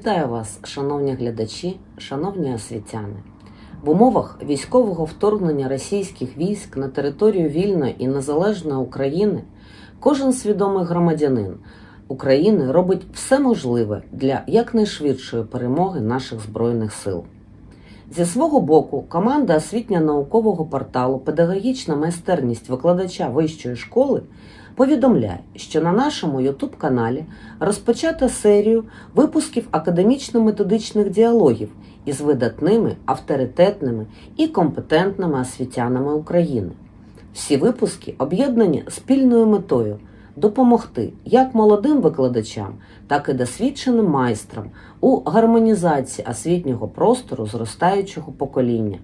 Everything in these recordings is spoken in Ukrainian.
Вітаю вас, шановні глядачі, шановні освітяни. В умовах військового вторгнення російських військ на територію вільної і незалежної України кожен свідомий громадянин України робить все можливе для якнайшвидшої перемоги наших збройних сил. Зі свого боку, команда освітньо-наукового порталу Педагогічна майстерність викладача вищої школи повідомляє, що на нашому youtube каналі розпочато серію випусків академічно-методичних діалогів із видатними, авторитетними і компетентними освітянами України. Всі випуски об'єднані спільною метою допомогти як молодим викладачам, так і досвідченим майстрам у гармонізації освітнього простору зростаючого покоління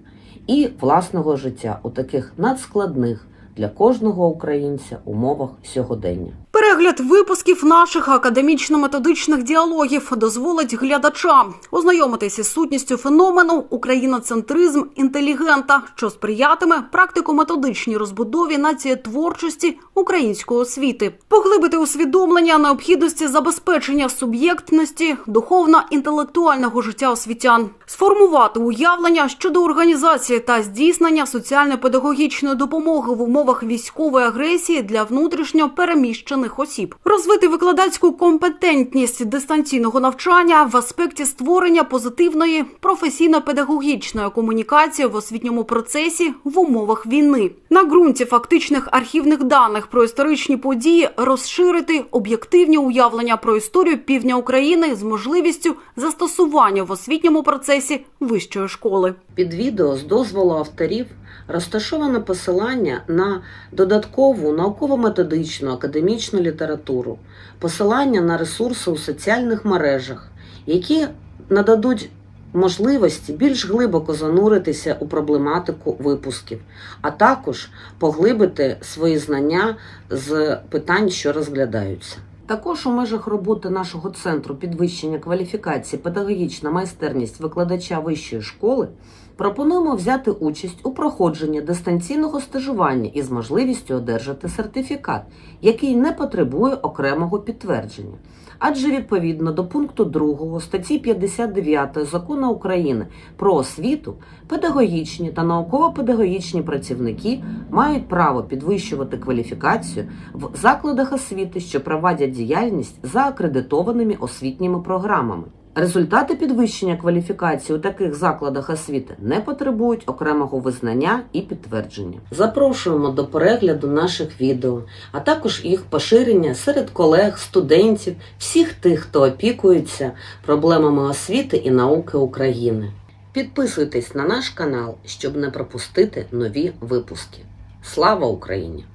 і власного життя у таких надскладних для кожного українця умовах сьогодення. Перегляд випусків наших академічно-методичних діалогів дозволить глядачам ознайомитися з сутністю феномену україноцентризм інтелігента, що сприятиме практико-методичній розбудові націєтворчості української освіти, поглибити усвідомлення необхідності забезпечення суб'єктності духовно-інтелектуального життя освітян, сформувати уявлення щодо організації та здійснення соціально-педагогічної допомоги в умовах військової агресії для внутрішньо переміщених осіб, розвити викладацьку компетентність дистанційного навчання в аспекті створення позитивної професійно-педагогічної комунікації в освітньому процесі в умовах війни, на ґрунті фактичних архівних даних про історичні події розширити об'єктивні уявлення про історію півдня України з можливістю застосування в освітньому процесі вищої школи. Під відео з дозволу авторів розташовано посилання на додаткову науково-методичну академічну літературу, посилання на ресурси у соціальних мережах, які нададуть можливості більш глибоко зануритися у проблематику випусків, а також поглибити свої знання з питань, що розглядаються. Також у межах роботи нашого центру підвищення кваліфікації педагогічна майстерність викладача вищої школи пропонуємо взяти участь у проходженні дистанційного стажування із можливістю одержати сертифікат, який не потребує окремого підтвердження. Адже відповідно до пункту 2 статті 59 закону України про освіту, педагогічні та науково-педагогічні працівники мають право підвищувати кваліфікацію в закладах освіти, що провадять діяльність за акредитованими освітніми програмами. Результати підвищення кваліфікації у таких закладах освіти не потребують окремого визнання і підтвердження. Запрошуємо до перегляду наших відео, а також їх поширення серед колег, студентів, всіх тих, хто опікується проблемами освіти і науки України. Підписуйтесь на наш канал, щоб не пропустити нові випуски. Слава Україні!